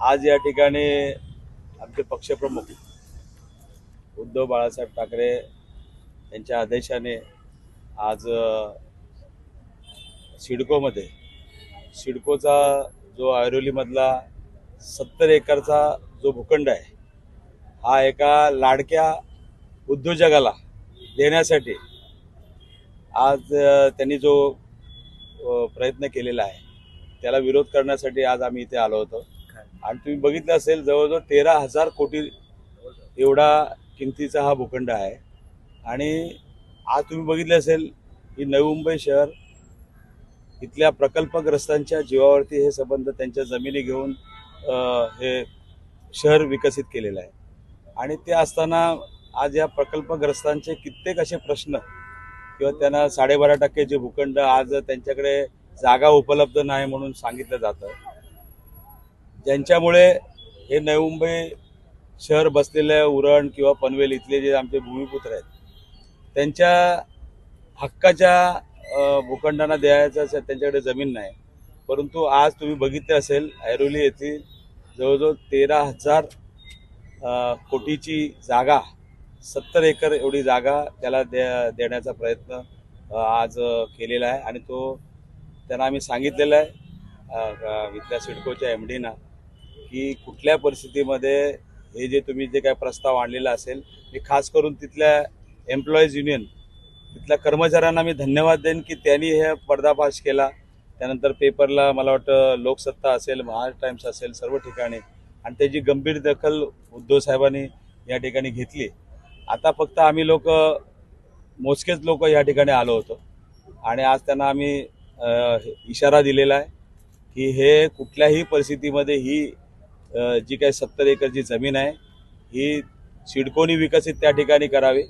आज या ठिकाणी आमचे पक्षप्रमुख उद्धव बाळासाहेब ठाकरे यांच्या आदेशाने आज सिडकोमध्ये सिडकोचा जो ऐरोलीमधला सत्तर एकरचा जो भूखंड आहे हा एका लाडक्या उद्योजकाला देण्यासाठी आज त्यांनी जो प्रयत्न केलेला आहे त्याला विरोध करण्यासाठी आज आम्ही इथे आलो होतो. आणि तुम्ही बघितलं असेल जवळजवळ तेरा हजार कोटी एवढा किमतीचा हा भूखंड आहे. आणि आज तुम्ही बघितलं असेल की नवी मुंबई शहर इथल्या प्रकल्पग्रस्तांच्या जीवावरती हे संबंध त्यांच्या जमिनी घेऊन हे शहर विकसित केलेलं आहे. आणि ते असताना आज या प्रकल्पग्रस्तांचे कित्येक असे प्रश्न किंवा त्यांना साडेबारा टक्के जे भूखंड आज त्यांच्याकडे जागा उपलब्ध नाही म्हणून सांगितलं जातं. ज्यांच्यामुळे हे नवी मुंबई शहर बसलेलं उरण किंवा पनवेल इथले जे आमचे भूमिपुत्र आहेत त्यांच्या हक्काच्या भूखंडांना द्यायचं त्यांच्याकडे जमीन नाही. परंतु आज तुम्ही बघितले असेल ऐरोली येथील जवळजवळ तेरा हजार कोटीची जागा सत्तर एकर एवढी जागा त्याला दे देण्याचा प्रयत्न आज केलेला आहे. आणि तो त्यांना आम्ही सांगितलेला आहे इथल्या सिडकोच्या एम डीना की कुठल्या परिस्थितीमध्ये हे जे तुम्ही जे काय प्रस्ताव आणलेला असेल मी खास करून तिथल्या एम्प्लॉईज युनियन तिथल्या कर्मचाऱ्यांना मी धन्यवाद देईन की त्यांनी हे पर्दाफाश केला. त्यानंतर पेपरला मला वाटतं लोकसत्ता असेल महाराष्ट्र टाइम्स असेल सर्व ठिकाणी. आणि त्याची गंभीर दखल उद्धव साहेबांनी या ठिकाणी घेतली. आता फक्त आम्ही लोक मोजकेच लोक या ठिकाणी आलो होतो. आणि आज त्यांना आम्ही इशारा दिलेला आहे की हे कुठल्याही परिस्थितीमध्ये ही जी काही सत्तर एकरची जमीन आहे ही सिडकोनी विकसित त्या ठिकाणी करावी.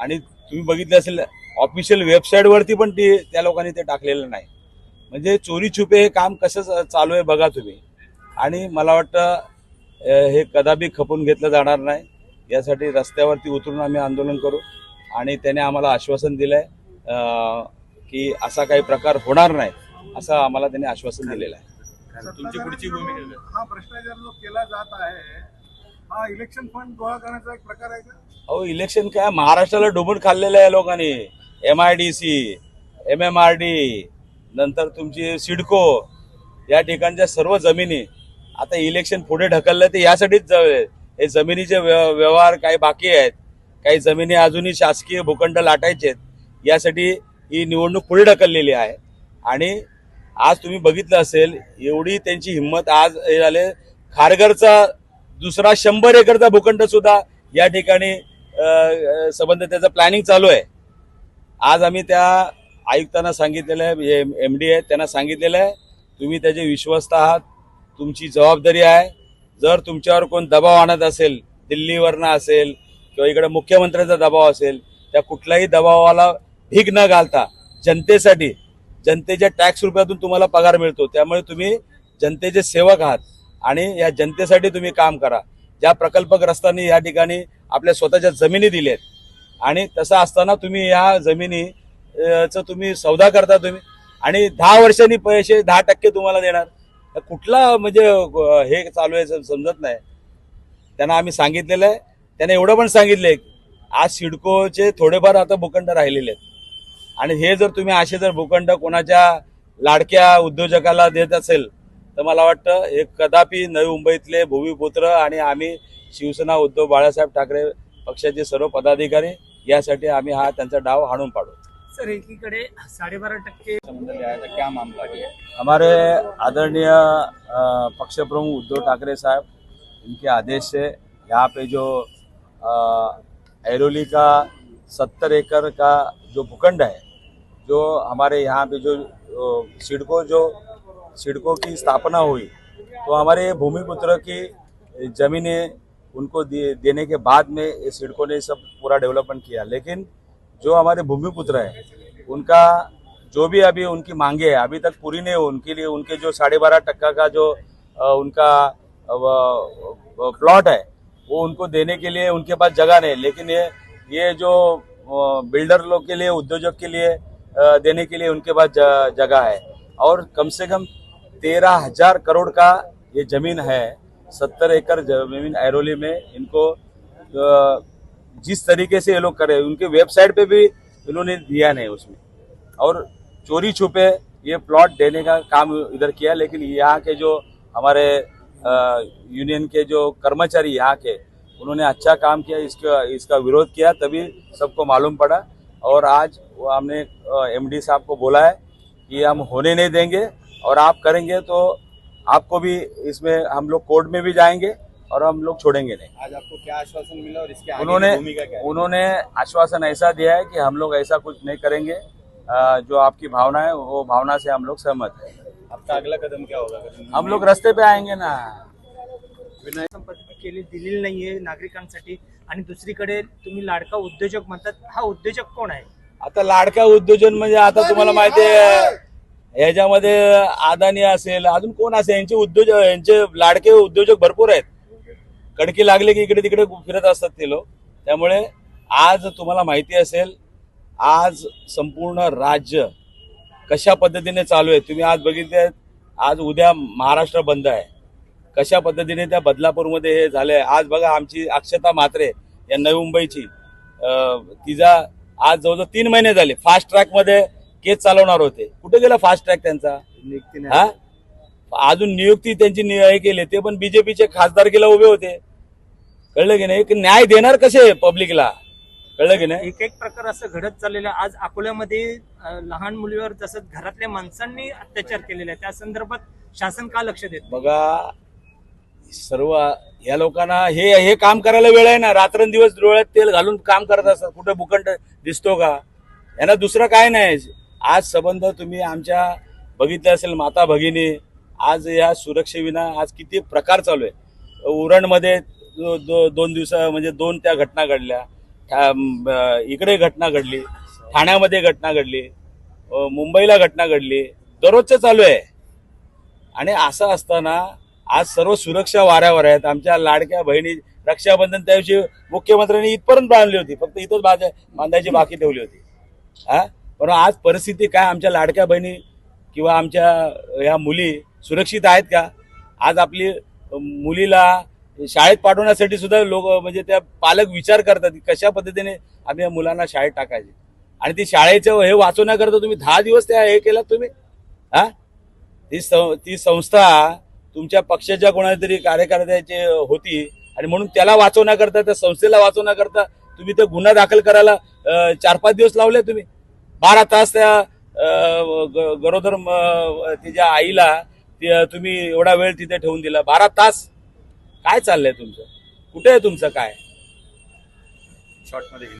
आणि तुम्ही बघितलं असेल ऑफिशियल वेबसाईटवरती पण ती त्या लोकांनी ते टाकलेलं नाही. म्हणजे चोरी छुपे हे काम कसं चालू आहे बघा तुम्ही. आणि मला वाटतं हे कदापि खपून घेतलं जाणार नाही. यासाठी रस्त्यावरती उतरून आम्ही आंदोलन करू. आणि त्याने आम्हाला आश्वासन दिलं आहे की असा काही प्रकार होणार नाही असं आम्हाला त्याने आश्वासन दिलेलं आहे. तुमची पुढची भूमिका? हा भ्रष्टाचार जो केला जात आहे हा इलेक्शन फंड गोळा करण्याचा एक प्रकार आहे का? अहो इलेक्शन काय? महाराष्ट्राला डुबून खाल्लेलं आहे लोकांनी. M I D C M M R D नंतर तुमची सिडको या ठिकाणच्या सर्व जमिनी. आता इलेक्शन पुढे ढकललं ते यासाठीच जावे हे जमिनीचे व्यव- व्यवहार काही बाकी आहेत. काही जमिनी अजूनही शासकीय भूखंड लाटायचे आहेत यासाठी ही निवडणूक पुढे ढकललेली आहे. आणि आज तुम्ही बघितलं असेल एवढी त्यांची हिंमत आज हे झाले खारघरचा दुसरा शंभर एकरचा भूखंड सुद्धा या ठिकाणी संबंध त्याचं प्लॅनिंग चालू आहे. आज आम्ही त्या आयुक्तांना सांगितलेलं आहे एम डी आहे त्यांना सांगितलेलं आहे तुम्ही त्याचे विश्वस्त आहात तुमची जबाबदारी आहे. जर तुमच्यावर कोण दबाव आणत असेल दिल्लीवरनं असेल किंवा इकडे मुख्यमंत्र्यांचा दबाव असेल त्या कुठल्याही दबावाला भीक न घालता जनतेसाठी जनतेच्या टॅक्स रुपयातून तुम्हाला पगार मिळतो. त्यामुळे तुम्ही जनतेचे सेवक आहात आणि या जनतेसाठी तुम्ही काम करा. ज्या प्रकल्पग्रस्तांनी या ठिकाणी आपल्या स्वतःच्या जमिनी दिल्यात आणि तसं असताना तुम्ही या जमिनी चं तुम्ही सौदा करता तुम्ही आणि दहा वर्षांनी पैसे दहा टक्के तुम्हाला देणार. तर कुठला म्हणजे हे चालू आहे समजत नाही. त्यांना आम्ही सांगितलेलं आहे. त्यांना एवढं पण सांगितलंय आज सिडकोचे थोडेफार आता भूखंड राहिलेले आहेत. आणि हे जर तुम्ही असे जर भूखंड कोणाच्या लाडक्या उद्योजकाला देत असेल तर मला वाटतं हे कदापि नवी मुंबईतले भूमिपुत्र आणि आम्ही शिवसेना उद्धव बाळासाहेब ठाकरे पक्षाचे सर्व पदाधिकारी यासाठी आम्ही हा त्यांचा डाव हाणून पाडू. सर एकीकडे साडेबारा टक्के क्या मामला है हमारे आदरणीय पक्षप्रमुख उद्धव ठाकरे साहब इनके आदेश से यहाँ पे जो ऐरोली का सत्तर एकड़ का जो भूखंड है जो हमारे यहाँ पे जो सिडको जो सिडको की स्थापना हुई तो हमारे भूमिपुत्र की ज़मीनें उनको दे, देने के बाद में ये सिडको ने सब पूरा डेवलपमेंट किया। लेकिन जो हमारे भूमिपुत्र हैं उनका जो भी अभी उनकी मांगे है अभी तक पूरी नहीं हुई उनके लिए उनके जो साढ़े बारह टक्का का जो उनका प्लॉट है वो उनको देने के लिए उनके पास जगह नहीं। लेकिन ये ये जो बिल्डर लोग के लिए उद्योजक के लिए देने के लिए उनके पास जगह है। और कम से कम तेरह हज़ार करोड़ का ये ज़मीन है। सत्तर एकड़ ज़मीन ऐरोली में इनको जिस तरीके से ये लोग करे, उनके वेबसाइट पे भी इन्होंने दिया नहीं उसमें। और चोरी छुपे ये प्लॉट देने का काम इधर किया, लेकिन यहाँ के जो हमारे यूनियन के जो कर्मचारी यहाँ के, उन्होंने अच्छा काम किया, इसका इसका विरोध किया, तभी सबको मालूम पड़ा। और आज हमने एमडी साहब को बोला है कि हम होने नहीं देंगे और आप करेंगे तो आपको भी इसमें हम लोग कोर्ट में भी जाएँगे और हम लोग छोड़ेंगे नहीं। आज आपको क्या आश्वासन मिला और इसके आगे उन्होंने क्या उन्होंने आश्वासन ऐसा दिया है कि हम लोग ऐसा कुछ नहीं करेंगे। जो आपकी भावना है वो भावना से हम लोग सहमत है। आपका अगला कदम क्या होगा? हम लोग रस्ते पे आएँगे ना। केली दिलेली नाहीये नागरिकांसाठी. आणि दुसरीकडे तुम्ही लाडका उद्योजक म्हणतात हा उद्योजक कोण आहे? आता लाडका उद्योजन म्हणजे आता तुम्हाला माहिती आहे ह्याच्यामध्ये अदानी असेल अजून कोण असेल? यांचे उद्योजक यांचे लाडके उद्योजक भरपूर आहेत. कडकी लागले की इकडे तिकडे फिरत असतात ते लोक. त्यामुळे आज तुम्हाला माहिती असेल आज संपूर्ण राज्य कशा पद्धतीने चालू आहे? तुम्ही आज बघितले आज उद्या महाराष्ट्र बंद आहे. कशा पद्धतीने त्या बदलापूरमध्ये हे झालंय? आज बघा आमची अक्षता म्हात्रे या नवी मुंबईची तिचा आज जवळजवळ तीन महिने झाले. फास्ट ट्रॅकमध्ये केस चालवणार होते. कुठे गेला फास्ट ट्रॅक त्यांचा? हा? अजून नियुक्ती त्यांची हे केली ते पण बीजेपीचे खासदारकीला उभे होते. कळलं की नाही? की न्याय देणार कसे पब्लिकला कळलं की नाही? एक एक प्रकार असं घडत चाललेलं आहे. आज अकोल्यामध्ये लहान मुलीवर तसंच घरातल्या माणसांनी अत्याचार केलेला आहे त्या संदर्भात शासन का लक्ष देत? बघा सर्व या लोकांना हे हे काम करायला वेळ आहे ना? रात्रंदिवस डोळ्यात तेल घालून काम करत असतात. कुठे भूखंड दिसतो का? यांना दुसरं काय नाही. आज संबंध तुम्ही आमच्या बघितलं असेल माता भगिनी. आज या सुरक्षेविना आज किती प्रकार चालू आहे. उरणमध्ये दो, दो, दोन दिवसा म्हणजे दोन त्या घटना घडल्या. इकडे घटना घडली. ठाण्यामध्ये घटना घडली. मुंबईला घटना घडली. दररोजचं चालू आहे. आणि असं असताना आज सर्व सुरक्षा वाऱ्यावर आहेत. आमच्या लाडक्या बहिणी रक्षाबंधन त्याविषयी मुख्यमंत्र्यांनी इथपर्यंत बांधली होती. फक्त इथंच बांधाय बांधायची बाकी ठेवली होती. हा? पण आज परिस्थिती काय? आमच्या लाडक्या बहिणी किंवा आमच्या ह्या मुली सुरक्षित आहेत का? आज आपली मुलीला शाळेत पाठवण्यासाठी सुद्धा लोक म्हणजे त्या पालक विचार करतात की कशा पद्धतीने आम्ही या मुलांना शाळेत टाकायचे? आणि ती शाळेचं हे वाचवण्याकरता तुम्ही दहा दिवस त्या हे केलात तुम्ही? हा? ती सं- ती संस्था तुमच्या पक्षाच्या कोणाच्या तरी कार्यकर्त्याची होती आणि म्हणून त्याला वाचवण्याकरता त्या संस्थेला वाचवण्याकरता तुम्ही ते गुन्हा दाखल करायला चार पाच दिवस लावले तुम्ही. बारा तास त्या गरोदर तिच्या आईला तुम्ही एवढा वेळ तिथे ठेवून दिला. बारा तास? काय चाललंय तुमचं? कुठे आहे तुमचं काय? शॉर्टमध्ये